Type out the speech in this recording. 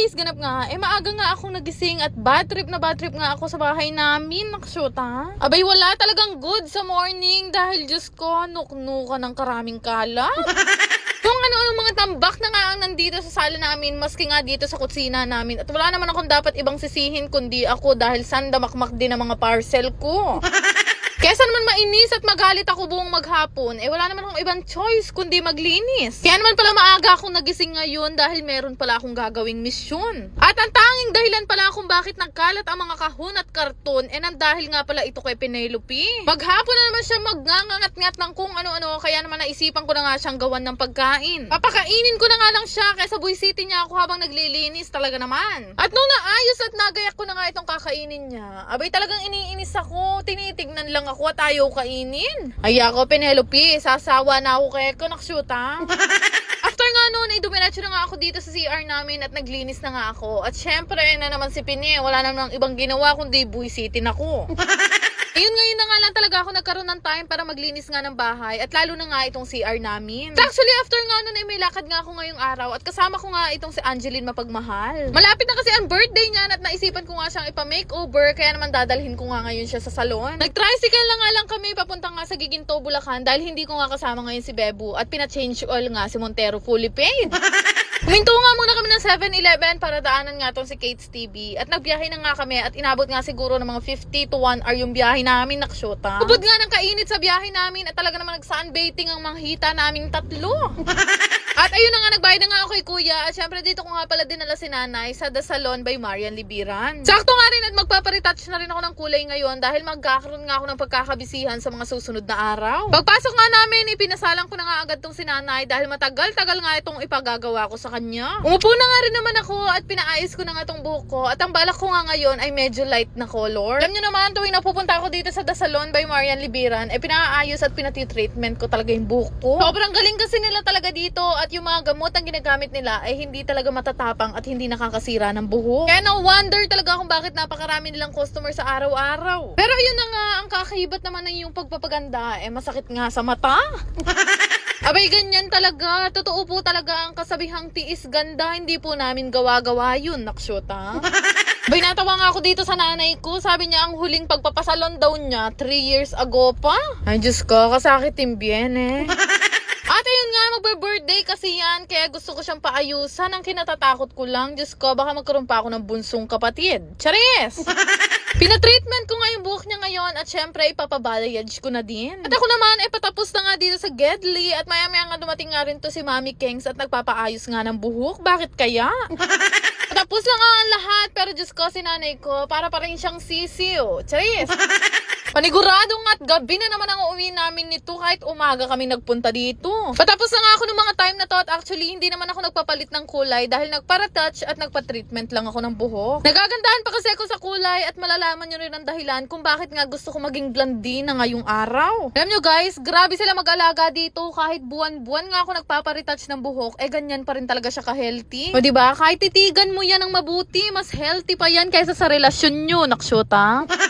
days ganap nga, eh maaga nga akong nagising at bad trip na bad trip nga ako sa bahay namin. Naksyuta. Abay wala talagang good sa morning dahil Diyos ko, nuknuka ng karaming kalat. Kung ano-ano mga tambak na nga ang nandito sa sala namin, maski nga dito sa kusina namin. At wala naman akong dapat ibang sisihin kundi ako dahil sandamakmak din ang mga parcel ko. Kesa naman mainis at magalit ako buong maghapon, eh wala naman akong ibang choice kundi maglinis. Kaya naman pala maaga akong nagising ngayon dahil meron pala akong gagawing misyon. At ang tanging dahilan pala kung bakit nagkalat ang mga kahon at karton, eh nang dahil nga pala ito kay Penelope. Maghapon na naman siya magngangat-ngat ng kung ano-ano, kaya naman naisipan ko na nga siyang gawan ng pagkain. Papakainin ko na nga lang siya kaysa buisiti niya ako habang naglilinis talaga naman. At nung naayos at nagayak ko na nga itong kakainin niya, abay talagang iniinis ako, tinitignan lang ako at ayaw kainin. Ay ako, Penelope, sasawa na ako kaya ko naksyuta. After nga noon, ay dumiretso na nga ako dito sa CR namin at naglinis na nga ako. At syempre na naman si Pine, wala naman ibang ginawa kundi buisitin ako. Ayun ngayon na nga lang talaga ako nagkaroon ng time para maglinis nga ng bahay at lalo na nga itong CR namin. So actually after nga nun ay may lakad nga ako ngayong araw at kasama ko nga itong si Angeline mapagmahal. Malapit na kasi ang birthday niya at naisipan ko nga siyang ipa-makeover kaya naman dadalhin ko nga ngayon siya sa salon. Nag-tricycle na nga lang kami papunta nga sa Giginto, Bulacan dahil hindi ko nga kasama ngayon si Bebu at pina-change oil nga si Montero fully paid. Huminto nga muna kami ng 7-Eleven para daanan nga tong si Kate's TV. At nagbiyahe na nga kami at inabot nga siguro ng mga 50 to 1 hour yung biyahe namin naksyota. Ubod nga ng kainit sa biyahe namin at talaga naman nag-sunbathing ang mga hita naming tatlo. At ayun na nga, nagbayad na nga ako kay kuya. At syempre dito ko nga pala dinala si nanay sa The Salon by Marian Libiran. Sakto nga rin at magpaparetouch na rin ako ng kulay ngayon dahil magkakaroon nga ako ng pagkakabisihan sa mga susunod na araw. Pagpasok nga namin, ipinasalang ko na nga agad tong si nanay dahil matagal-tagal nga itong ipagagawa ko sa kanya. Umupo na nga rin naman ako at pinaayos ko na nga tong buhok ko. At ang balak ko nga ngayon ay medyo light na color. Alam nyo naman, tuwing napupunta ako dito sa The Salon by Marian Libiran, eh pinaayos at pinatitreatment ko talaga yung buhok ko. Sobrang galing kasi nila talaga dito at yung mga gamot ang ginagamit nila ay hindi talaga matatapang at hindi nakakasira ng buhok. Kaya no wonder talaga kung bakit napakarami nilang customer sa araw-araw. Pero yun na nga, ang kakahibat naman ng yung pagpapaganda, eh masakit nga sa mata. Abay, ganyan talaga. Totoo po talaga ang kasabihang tiis ganda. Hindi po namin gawa-gawa yun, naksyota. Abay, natawa nga ako dito sa nanay ko. Sabi niya, ang huling pagpapasalon daw niya, 3 years ago pa. Ay, Diyos ko, kasakit yung bien eh. At ayun nga, magbe-birthday kasi yan. Kaya gusto ko siyang paayusan. Ang kinatatakot ko lang, Diyos ko, baka magkaroon pa ako ng bunsong kapatid. Charis! Pinatreatment ko nga yung buhok niya ngayon at syempre ipapabalayage ko na din. At ako naman ay patapos na nga dito sa Gedli at maya maya nga dumating nga rin to si Mami Kengs at nagpapaayos nga ng buhok. Bakit kaya? Tapos na nga ang lahat pero Diyos ko si nanay ko para pa rin siyang sisiw. Charis! Paniguradong at gabi na naman ang uuwi namin nito kahit umaga kami nagpunta dito. Patapos na nga ako ng mga time na to at actually hindi naman ako nagpapalit ng kulay dahil nagpara-touch at nagpa-treatment lang ako ng buhok. Nagagandahan pa kasi ako sa kulay at malalaman nyo rin ang dahilan kung bakit nga gusto ko maging blondie ngayong araw. Alam nyo guys, grabe sila mag-alaga dito kahit buwan-buwan nga ako nagpapa-retouch ng buhok, eh ganyan pa rin talaga siya ka-healthy. O diba, kahit titigan mo yan ng mabuti, mas healthy pa yan kaysa sa relasyon nyo, naksyota.